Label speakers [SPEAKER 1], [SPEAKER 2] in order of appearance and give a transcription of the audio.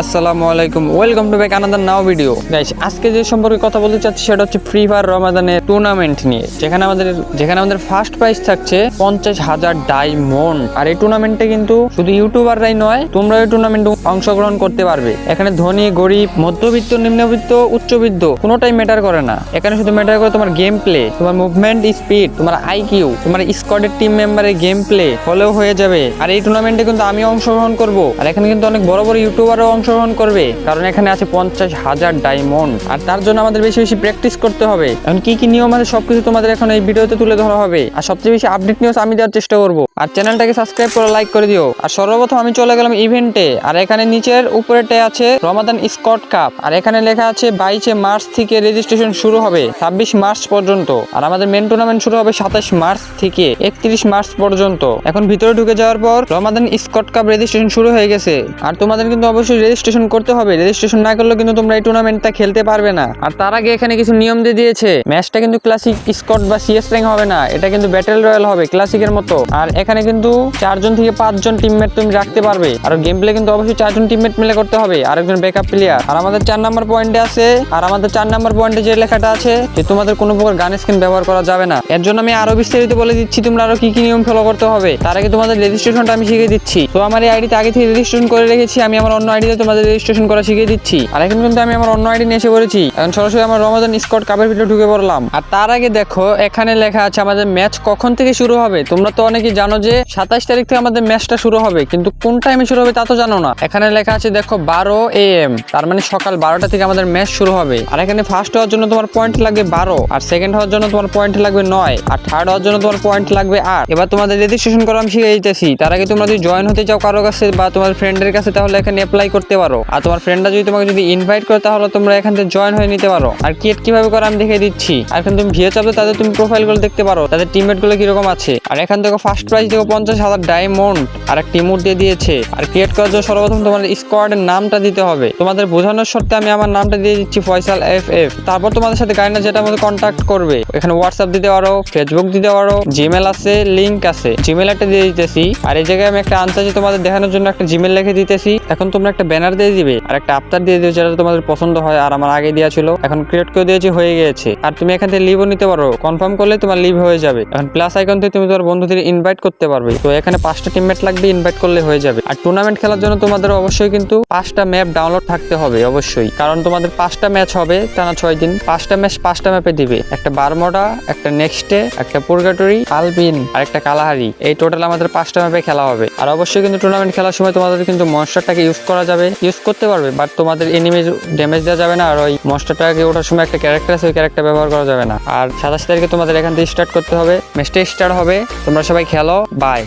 [SPEAKER 1] আসসালামু আলাইকুম। Welcome to back another now video guys আজকে যে সম্পর্কে কথা বলতে চাচ্ছি সেটা হচ্ছে ফ্রি ফায়ার রমাদানের টুর্নামেন্ট নিয়ে। যেখানে আমাদের যেখানে আমাদের ফার্স্ট প্রাইজ থাকছে পঞ্চাশ হাজার ডায়মন্ড আর এই টুর্নামেন্টে কিন্তু শুধু ইউটিউবাররাই নয় তোমরা এই টুর্নামেন্টে অংশগ্রহণ করতে পারবে। এখানে ধনী, গরিব, মধ্যবিত্ত, নিম্নবিত্ত, উচ্চবিত্ত, কোনোটাই ম্যাটার করে না। এখানে শুধু ম্যাটার করে তোমার গেম প্লে তোমার মুভমেন্ট স্পিড তোমার আইকিউ তোমার স্কোয়াডের টিম মেম্বারের গেম প্লে হলেও হয়ে যাবে। আর এই টুর্নামেন্টে কিন্তু আমি অংশগ্রহণ করব। আর এখানে কিন্তু অনেক বড় বড় ইউটিউবারও অংশগ্রহণ করবে? কারণ এখানে আছে পঞ্চাশ হাজার ডায়মন্ড আর তার জন্য আমাদের বেশি বেশি প্র্যাকটিস করতে হবে। এখন কি কি নিয়ম আছে সবকিছু তোমাদের এখন এই ভিডিওতে তুলে ধরা হবে। আর সবচেয়ে বেশি আপডেট নিউজ আমি দেওয়ার চেষ্টা করব। আর চ্যানেলটাকে সাবস্ক্রাইব করে লাইক করে দিও। আর সর্বপ্রথম আমি চলে গেলাম ইভেন্টে আর এখানে নিচের উপরেতে আছে রমাদান স্কট কাপ আর এখানে লেখা আছে বাইশে মার্চ থেকে রেজিস্ট্রেশন শুরু হবে ছাব্বিশ মার্চ পর্যন্ত। আর আমাদের মেন টুর্নামেন্ট শুরু হবে সাতাশ মার্চ থেকে একত্রিশ মার্চ পর্যন্ত। এখন ভিতরে ঢুকে যাওয়ার পর রমাদান স্কট কাপ রেজিস্ট্রেশন শুরু হয়ে গেছে। আর তোমাদের কিন্তু অবশ্যই রেজিস্ট্রেশন করতে হবে। রেজিস্ট্রেশন না করলে কিন্তু তোমরা এই টুর্নামেন্টটা খেলতে পারবে না। আর তার আগে এখানে কিছু নিয়ম দিয়ে দিয়েছে। ম্যাচটা কিন্তু ক্লাসিক স্কট বা সিএস র্যাঙ্ক হবে না। এটা কিন্তু ব্যাটেল রয়্যাল হবে ক্লাসিকের মতো। আর এখানে কিন্তু চারজন থেকে পাঁচজন টিমমেট তুমি রাখতে পারবে। আর গেম প্লে কিন্তু অবশ্যই চারজন টিমমেট মিলে করতে হবে। আর একজন ব্যাকআপ প্লেয়ার আর আমাদের চার নাম্বার পয়েন্টে আছে। আর আমাদের চার নাম্বার পয়েন্টে যে লেখাটা আছে, যে তোমাদের কোনো প্রকার গান স্ক্রিন ব্যবহার করা যাবে না। এর জন্য আমি আরও বিস্তারিত বলে দিচ্ছি তোমরা আরও কি কি নিয়ম ফলো করতে হবে। তার আগে তোমাদের রেজিস্ট্রেশনটা আমি শিখিয়ে দিচ্ছি। তো আমার এই আইডিতে আগে থেকে রেজিস্ট্রেশন করে রেখেছি। আমি আমার অন্য আইডিতে তোমাদের রেজিস্ট্রেশন করা শিখিয়ে দিচ্ছি। আর এখন কিন্তু আমি আমার অন্য আইডি নিয়ে এসে পড়েছি। এখন সরাসরি আমার রমাদান স্কট কাপের ভিতরে ঢুকে পড়লাম। আর তার আগে দেখো, এখানে লেখা আছে আমাদের ম্যাচ কখন থেকে শুরু হবে? তোমরা তো অনেকেই জানো যে সাতাশ তারিখ থেকে আমাদের ম্যাচটা শুরু হবে, কিন্তু কোন টাইমে শুরু হবে তা তো জানো না। এখানে লেখা আছে, দেখো, বারো এ এম তার মানে সকাল বারোটা থেকে আমাদের ম্যাচ শুরু হবে। আর এখানে ফার্স্ট হওয়ার জন্য তোমার পয়েন্ট লাগবে বারো। আর সেকেন্ড হওয়ার জন্য তোমার পয়েন্ট লাগবে নয়। আর থার্ড হওয়ার জন্য তোমার পয়েন্ট লাগবে আট। এবার তোমাদের রেজিস্ট্রেশন করা আমি শিখে দিতেছি। তার আগে তোমরা যদি জয়েন হতে চাও কারও কাছে বা তোমার ফ্রেন্ডের কাছে, তাহলে এখানে অ্যাপ্লাই করতে পারো। আর তোমার ফ্রেন্ডরা যদি তোমাকে যদি ইনভাইট করে, তাহলে তোমরা এখান থেকে জয়েন হয়ে নিতে পারো। আর ক্রিয়েট কীভাবে করে আমি দেখিয়ে দিচ্ছি। আর এখন তুমি ভিও চাপলে তাদের তুমি প্রোফাইলগুলো দেখতে পারো। তাদের টিমমেটগুলো কীরকম আছে। আর এখান থেকে ফার্স্ট প্রাইজ দেখো পঞ্চাশ হাজার ডায়মন্ড আর একটা টিমুট দিয়ে দিয়েছে। আর ক্রিয়েট করার জন্য সর্বপ্রথম তোমার স্কোয়াডের নামটা দিতে হবে। তোমাদের বোঝানোর শর্তে আমি আমার নামটা দিয়ে দিচ্ছি ফয়সাল এফ এফ তারপর তোমাদের সাথে গাইনা যেটা আমাদের কন্ট্যাক্ট করবে। এখানে হোয়াটসঅ্যাপ দিতে পারো ফেসবুক দিতে পারো জিমেল আছে লিঙ্ক আছে। জিমেল একটা দিয়ে দিতেছি। আর এই জায়গায় আমি একটা আনতাজি তোমাদের দেখানোর জন্য একটা জিমেল লিখে দিতেছি। এখন তোমরা একটা ব্যানার দিয়ে দিবে, আর একটা আফতার দিয়ে দিবে যেটা তোমাদের পছন্দ হয় আর আমার আগে দেওয়া ছিল। এখন ক্রিয়েট করে দিয়েছি, হয়ে গিয়েছে। আর তুমি এখান থেকে লিভও নিতে পারো। কনফার্ম করলে তোমার লিভ হয়ে যাবে। এখন প্লাস আইকন থেকে তুমি তোমার বন্ধুদের ইনভাইট করতে পারবে। তো এখানে পাঁচটা টিমমেট লাগবে ইনভাইট করলে হয়ে যাবে। আর টুর্নামেন্ট খেলার জন্য তোমাদের অবশ্যই কিন্তু পাঁচটা ম্যাপ ডাউনলোড থাকতে হবে, অবশ্যই। কারণ তোমাদের পাঁচটা ম্যাচ হবে টানা ছয় দিন। পাঁচটা ম্যাচ পাঁচটা ম্যাপে দিবে। একটা বারমোডা, একটা নেক্সটে একটা পুরগাটরি আলবিন আর একটা কালাহারি। এই টোটাল আমাদের পাঁচটা ম্যাপে খেলা হবে। আর অবশ্যই কিন্তু টুর্নামেন্ট খেলার সময় তোমাদের কিন্তু মনস্টারটাকে ইউজ করা যাবে। ইউজ করতে পারবে বাট তোমাদের এনিমি ড্যামেজ দেওয়া যাবে না, আর ওই মনস্টারটাকে ওঠার সময় একটা ক্যারেক্টার আছে, ওই ক্যারেক্টার ব্যবহার করা যাবে না। আর সাতাশ তারিখে তোমাদের এখান থেকে স্টার্ট করতে হবে ম্যাচটা স্টার্ট হবে, তোমরা সবাই খেলো বাই